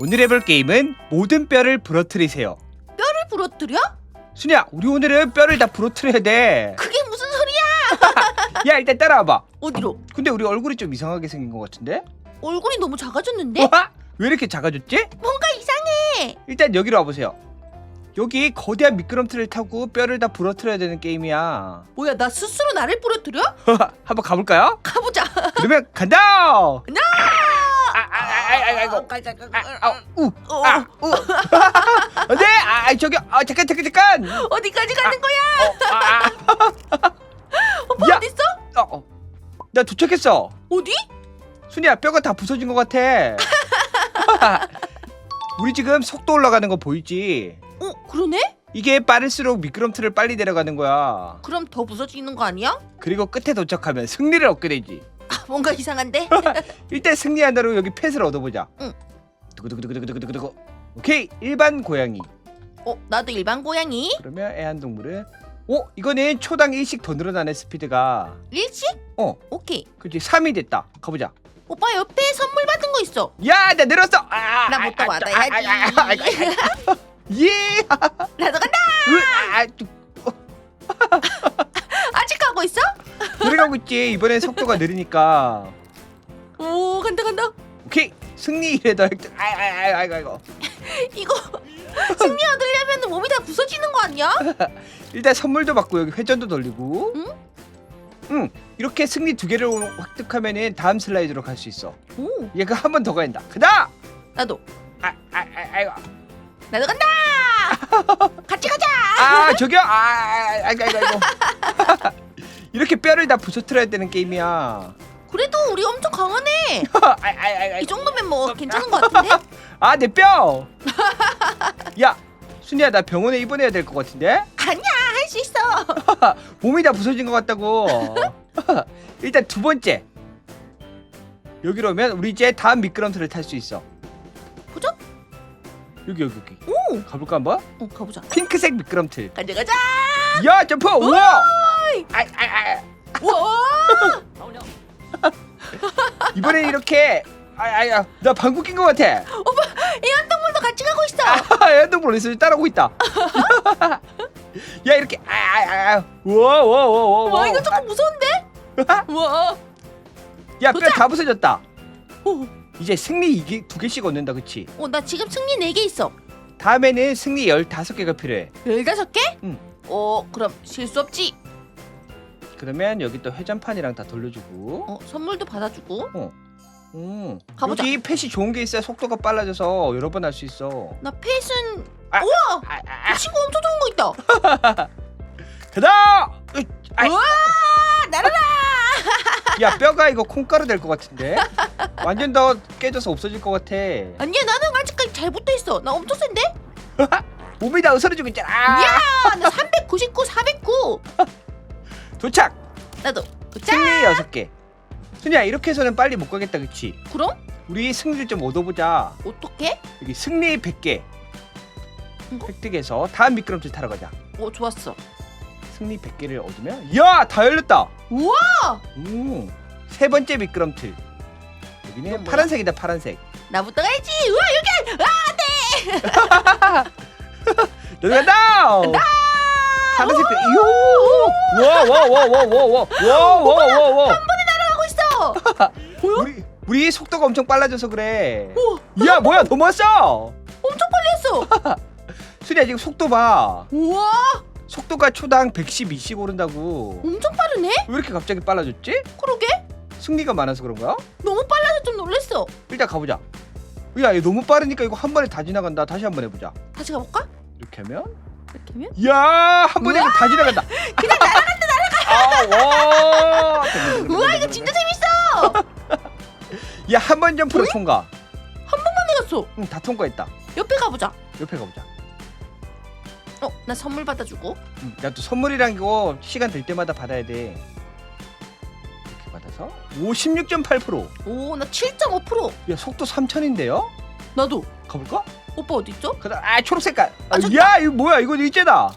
오늘 해볼 게임은 모든 뼈를 부러뜨리세요. 뼈를 부러뜨려? 순이야, 우리 오늘은 뼈를 다 부러뜨려야 돼. 그게 무슨 소리야? 야, 일단 따라와봐. 어디로? 근데 우리 얼굴이 좀 이상하게 생긴 것 같은데? 얼굴이 너무 작아졌는데? 와? 왜 이렇게 작아졌지? 뭔가 이상해. 일단 여기로 와보세요. 여기 거대한 미끄럼틀을 타고 뼈를 다 부러뜨려야 되는 게임이야. 뭐야 나 스스로 나를 부러뜨려? 한번 가볼까요? 가보자. 그러면 간다! 나! 아, 아, 아, 아, 아이고. 가자, 아, 아, 우, 어, 아, 우. 네, 아, 저기, 아, 잠깐, 잠깐, 잠깐. 어디까지 가는 거야? 어, 아, 오빠 야! 어디 있어? 아, 어, 나 도착했어. 어디? 순이야, 뼈가 다 부서진 것 같아. 우리 지금 속도 올라가는 거 보이지? 어 그러네? 이게 빠를수록 미끄럼틀을 빨리 내려가는 거야. 그럼 더 부서지는 거 아니야? 그리고 끝에 도착하면 승리를 얻게 되지. 아, 뭔가 이상한데? 일단 승리한다로 여기 펫을 얻어보자. 응. 두구두구두구두구두구두구. 오케이, 일반 고양이. 어 나도 일반 고양이. 그러면 애완동물은 오 이거는 초당 1씩 더 늘어나는 스피드가 일식? 어 오케이. 그치 3이 됐다 가보자 오빠 옆에 선물 받은 거 있어. 야나 늘었어 아, 나 뭣도 아, 아. 아, 아, 아, 아, 아, 아. 예 나도 간다. 으, 아, 또 가고 있어? 들어가고 있지. 이번엔 속도가 느리니까. 오 간다 간다. 오케이. 승리 1회 획득 아아아 아이고 이거 승리 얻으려면 몸이 다 부서지는 거 아니야? 일단 선물도 받고 여기 회전도 돌리고. 응? 응. 이렇게 승리 두 개를 획득하면은 다음 슬라이드로 갈 수 있어. 오. 얘가 한 번 더 간다. 가다! 나도. 아, 아, 아, 아이고. 나도 간다. 같이 가자. 아 저기요? 아, 아 아이고 아이고 아이고 이렇게 뼈를 다 부서뜨려야 되는 게임이야 그래도 우리 엄청 강하네. 아, 아, 아, 이 정도면 뭐 괜찮은 거 같은데? 아 내 뼈! 야 순이야 나 병원에 입원해야 될 것 같은데 아니야 할 수 있어. 몸이 다 부서진 것 같다고 일단 두 번째 여기로 오면 우리 이제 다음 미끄럼틀을 탈 수 있어 보자. 여기 여기 여기 오. 가볼까 한번 어 가보자. 핑크색 미끄럼틀 가자 가자. 야 점프 우와 아, 아, 아. 와. 이번엔 이렇게 아야야 나 방구 낀 것 같아 애완동물도 같이 가고 있어. 아, 애완동물 어디서 따라오고 있다. 야 이렇게 아아아 와와와와 와 이거 조금 무서운데? 와. 야뼈 다 부서졌다. 오. 이제 승리 이게 두 개씩 얻는다 그치? 어 나 지금 승리 4개 있어. 다음에는 승리 15개가 필요해. 15개? 응. 어 그럼 실수 없지. 그러면 여기 또 회전판이랑 다 돌려주고 어 선물도 받아주고. 음. 가보자. 여기 펫이 좋은 게 있어야 속도가 빨라져서 여러 번 할 수 있어. 나 펫은 아, 우와 아, 아, 이 친구 엄청 좋은 거 있다. 가다! 으, 아이, 우와 날아라. 야 뼈가 이거 콩가루 될 것 같은데? 완전 더 깨져서 없어질 것 같아. 아니야 나는 아직까지 잘 붙어 있어. 나 엄청 센데? 몸이 다 으스러지고 있잖아. 야, 나 399, 409. 도착! 나도. 자, 승리 여섯 개. 순이야 이렇게 해서는 빨리 못 가겠다 그치? 그럼 우리 승리를 좀 얻어보자. 어떻게? 여기 승리 100개 이거? 획득해서 다음 미끄럼틀 타러 가자. 어, 좋았어. 승리 100개를 얻으면 야! 다 열렸다! 우와! 음, 세 번째 미끄럼틀. 여기는 뭐야? 파란색이다 파란색. 나부터 가야지. 우와, 여기. 아, 너희 간다! 간다! 파란색 뼈. 이요! 와와와와와와와와와와 날아가고 있어. 보여? 우리 우리 속도가 엄청 빨라져서 그래. 우와, 야 뭐야 넘었어! 엄청 빨리 했어. 수리야 지금 속도 봐. 우와, 속도가 초당 112씩 오른다고. 엄청 빠르네? 왜 이렇게 갑자기 빨라졌지? 그러게. 승리가 많아서 그런가? 너무 빨라서 좀 놀랬어. 일단 가보자. 야, 얘 너무 빠르니까 이거 한 번에 다 지나간다. 다시 한 번 해보자. 다시 가볼까? 이렇게 하면, 이렇게 하면? 야, 한 번에 우와! 다 지나간다. 그냥 날아간다, 날아가. 아, 와. 우와, 이거 진짜 재밌어. 야, 한 번 점프로 통과. 내갔어. 응, 다 통과했다. 옆에 가보자. 옆에 가보자. 어, 나 선물 받아주고. 응, 야또 선물이랑 이거 시간 될 때마다 받아야 돼. 이렇게 받아서 56.8%. 오, 나 7.5%. 야, 속도 3000인데요? 나도. 가볼까? 오빠 어디 있죠? 그다 아, 초록 색깔. 아, 아, 야, 이거 뭐야? 이거 일제다.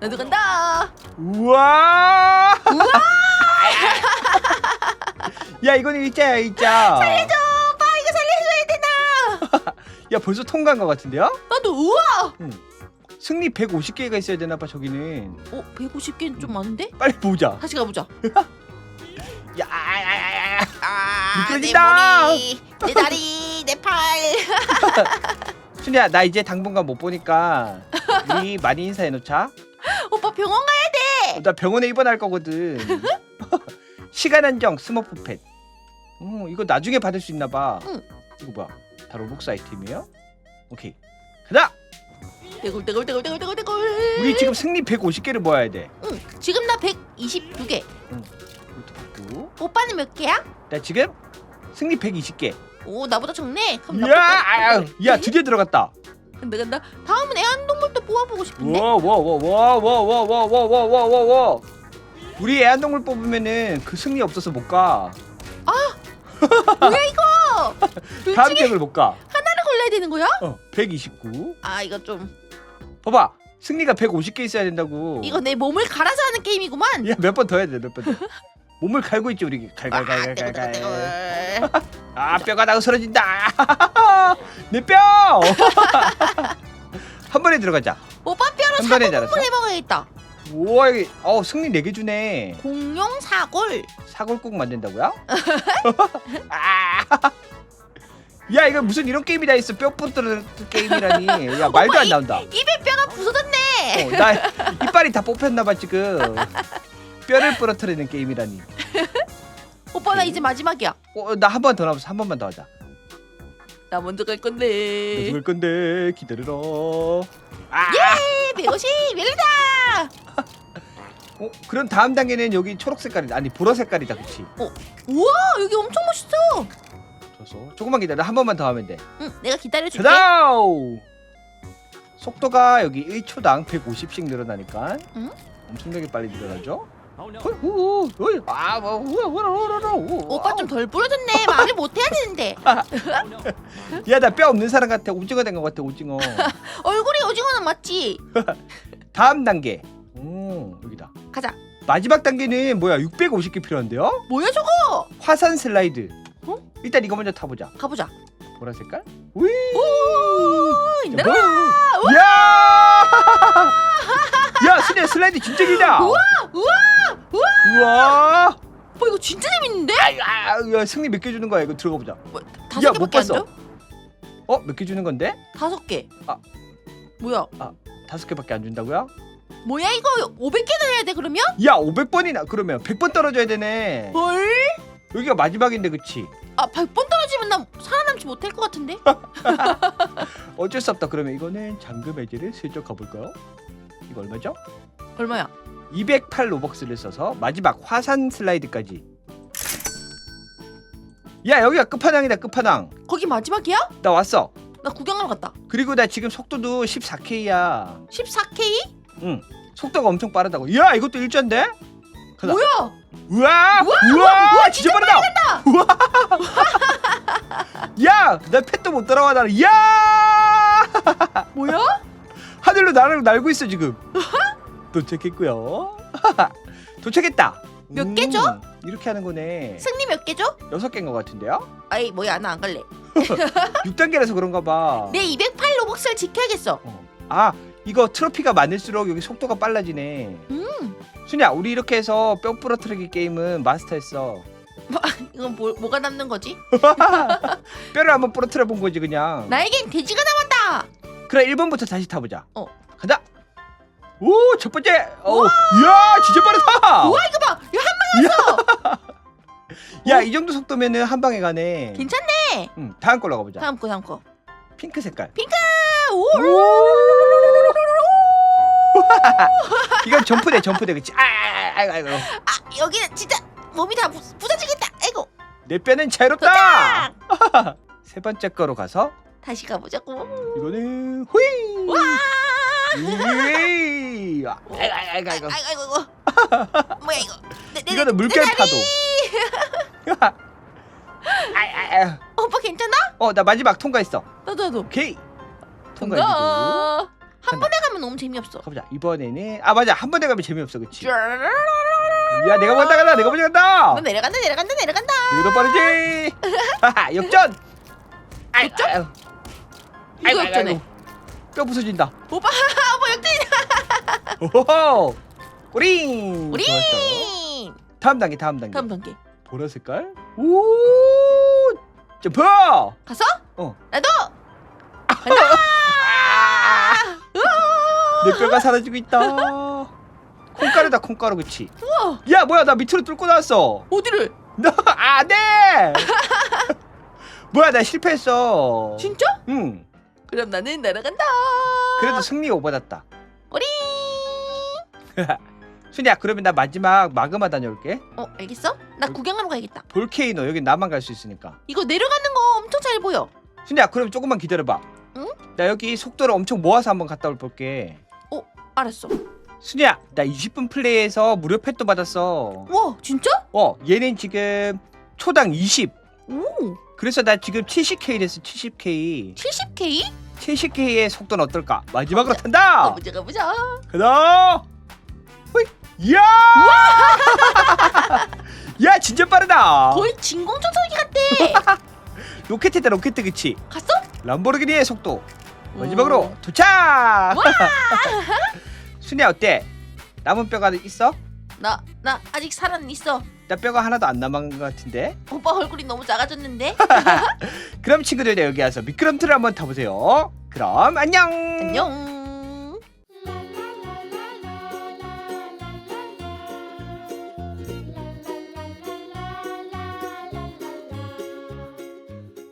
나도 간다. 우와! 야 이거는 일자야 일자. 살려줘, 오빠 이거 살려줘야 되나? 야 벌써 통과한 것 같은데요? 나도 우와. 승리 150개가 있어야 되나 봐 저기는. 어 150개는 좀 많은데? 빨리 보자. 다시 가보자. 야, 아, 아, 아, 아. 아, 미끄러진다. 내 머리, 내 다리, 내 팔. 순이야 나 이제 당분간 못 보니까 우리 많이 인사해 놓자. 오빠 병원 가야 돼. 나 병원에 입원할 거거든. 시간 한정 스머프 펫. 음 이거 나중에 받을 수 있나 봐. 응. 이거 뭐야? 다 로복스 아이템이에요? 오케이. 가자. 떼굴 떼굴 떼굴 떼굴 떼굴 떼굴. 우리 지금 승리 150개를 모아야 돼. 응. 지금 나 122개. 이것도 받고. 오빠는 몇 개야? 나 지금 승리 120개. 오 나보다 적네. 그럼 야, 나 아, 야 드디어 들어갔다. 간다 간다. 다음은 애완동물도 뽑아보고 싶은데. 와와와와와와와와와와 우리 애완동물 뽑으면은 그 승리 없어서 못 가. 뭐야 이거? 둘 다음 중에 격을 못 가. 하나를 골라야 되는 거야? 어, 129. 아 이거 좀 봐봐. 승리가 150개 있어야 된다고. 이거 내 몸을 갈아서 하는 게임이구만. 야, 몇 번 더 해야 돼, 몇 번 더. 몸을 갈고 있지, 우리. 아, 갈갈갈갈갈. 떼굴떼굴떼굴. 아, 뼈가 다 쓰러진다. 내 뼈! 한 번에 들어가자. 오빠 뼈로 한 번에 사골 잘했어? 국물 해먹어야겠다. 우와, 이게- 어, 승리 4개 주네. 공룡 사골. 사골국 만든다고요? 아. 야, 이거 무슨 이런 게임이 다 있어. 뼈 부스러는 게임이라니. 야, 말도 안 나온다. 입에 뼈가 부서졌네. 어, 나 이빨이 다 뽑혔나 봐, 지금. 뼈를 부러뜨리는 게임이라니. 오빠 나 이제 마지막이야. 어, 나 한 번 더 남았어. 한 번만 더 하자. 나 먼저 갈 건데. 누굴 건데 기다려라. 아! 예, 150 열리다. 어, 그럼 다음 단계는 여기 초록 색깔이다. 아니 보라 색깔이다, 그렇지? 우와 여기 엄청 멋있어. 좋소. 조금만 기다려. 한 번만 더 하면 돼. 응, 내가 기다려줄게. 가자! 속도가 여기 1초당 150씩 늘어나니까 응? 엄청나게 빨리 늘어나죠? 오빠 좀 덜 부러졌네. 말을 못 해야 되는데. 야, 나 뼈 없는 사람 같아. 오징어 된 것 같아. 오징어. 얼굴이 오징어는 맞지? 다음 단계. 오, 여기다. 가자. 마지막 단계는 뭐야? 650개 필요한데요? 뭐야 저거? 화산 슬라이드. 어? 일단 이거 먼저 타보자. 가보자. 보라 색깔? 위! 오, 자, 내려. 뭐? 야! 야, 순이야 슬라이드 진짜 길다. 우와, 우와, 우와. 우와! 오빠 이거 진짜 재밌는데? 아, 야, 승리 몇 개 주는 거야? 이거 들어가 보자. 뭐, 야, 다섯 못 개밖에 안 봤어. 줘? 어, 몇 개 주는 건데? 다섯 개. 아. 뭐야? 다섯 개밖에 안 준다고요? 뭐야 이거 500개나 해야 돼 그러면? 야, 500번이나 그러면 100번 떨어져야 되네. 헐? 여기가 마지막인데, 그치? 아 100번 떨어지면 나 살아남지 못할 것 같은데? 어쩔 수 없다. 그러면 이거는 잠금 해제를 슬쩍 가볼까요? 이거 얼마죠? 얼마야? 208 로벅스를 써서 마지막 화산 슬라이드까지. 야, 여기가 끝판왕이다, 끝판왕. 거기 마지막이야? 나 왔어. 나 구경하러 갔다. 그리고 나 지금 속도도 14K야. 14K? 응. 속도가 엄청 빠르다고. 야, 이것도 일자인데? 가자. 뭐야? 우와! 우와! 진짜 빠르다. 우와! 야, 나 펫도 못 따라와 나는. 야! 뭐야? 하늘로 나를 날고 있어 지금. 도착했고요. 도착했다. 몇 개죠? 이렇게 하는 거네. 승리 몇 개죠? 여섯 개인 것 같은데요? 아이 뭐야 나 안 갈래. 6단계라서 그런가 봐. 내 208 로벅스를 지켜야겠어. 어. 아, 이거 트로피가 많을수록 여기 속도가 빨라지네. 음. 순이야, 우리 이렇게 해서 뼈 부러뜨리기 게임은 마스터했어. 이건 뭐, 뭐가 남는 거지? 뼈를 한번 부러뜨려 본 거지 그냥. 나에겐 돼지가 남았다. 그래 1번부터 다시 타보자. 어. 가자. 오, 첫 번째. 오, 이야, 진짜 빠르다. 우와 이거 봐. 이거 한 야, 이 정도 속도면은 한 방에 가네. 괜찮네. 응, 다음 걸로 가보자. 다음 거 다음 거. 핑크 색깔. 아, 오. 이건 점프대, 점프대, 그치? 아, 아, 아, 아, 아 여기는 진짜 몸이 다 부, 부서지겠다. 아이고. 내 뼈는 자유롭다. 세 번째 거로 가서 다시 가보자고. 이거는 후이. 와. 으이. 아, 아이고, 아이고, 아이고 아이고. 아이고. 뭐야 이거? 내, 내, 이거는 내 물결 다리. 파도. 아, 아, 아. 오빠 괜찮아? 어, 나 마지막 통과했어. 나도 나도. 오케이. 통과해주고. 통과. 한 번에 가면 너무 재미없어. 가보자. 이번에는 아 맞아 한 번에 가면 재미없어? 쭈르르르르. 야, 내가 먼저 간다, 내가 먼저 간다. 너 내려간다 내려간다 내려간다. 이거 더 빠르지? 하하, 역전. 아이, 역전? 아유. 이거 역전해. 뼈 부서진다. 오빠 오빠 역전이다. 오호! 꼬링! 우리 좋았어. 다음 단계, 다음 단계. 다음 단계. 보라 색깔? 오! 점프! 갔어? 어. 나도. 내 뼈가 사라지고 있다. 콩가루다, 콩가루, 그치? 우와. 야, 뭐야, 나 밑으로 뚫고 나왔어. 어디를? 너, 안 돼! 뭐야, 나 실패했어. 진짜? 응. 그럼 나는 날아간다. 그래도 승리 오받았다. 우리. 순이야, 그러면 나 마지막 마그마 다녀올게. 어 알겠어? 나 구경하러 가야겠다. 볼케이노, 여기 나만 갈 수 있으니까. 이거 내려가는 거 엄청 잘 보여. 순이야, 그럼 조금만 기다려봐. 응? 나 여기 속도를 엄청 모아서 한번 갔다 올 볼게. 알았어. 순이야, 나 20분 플레이해서 무료 펫도 받았어. 와 진짜? 어, 얘는 지금 초당 20. 오 그래서 나 지금 70K 됐어, 70K. 70K? 70K의 속도는 어떨까? 마지막으로 탄다! 가보자 가보자. 가다! 이야! 야, 진짜 빠르다! 거의 진공청소기 같아. 로켓이다, 로켓, 그치? 갔어? 람보르기니의 속도. 마지막으로 오. 도착! 순이야, 어때? 남은 뼈가 있어? 나, 나 아직 살아는 있어. 나 뼈가 하나도 안 남은 것 같은데? 오빠 얼굴이 너무 작아졌는데? 그럼 친구들 여기 와서 미끄럼틀을 한번 타보세요. 그럼 안녕! 안녕.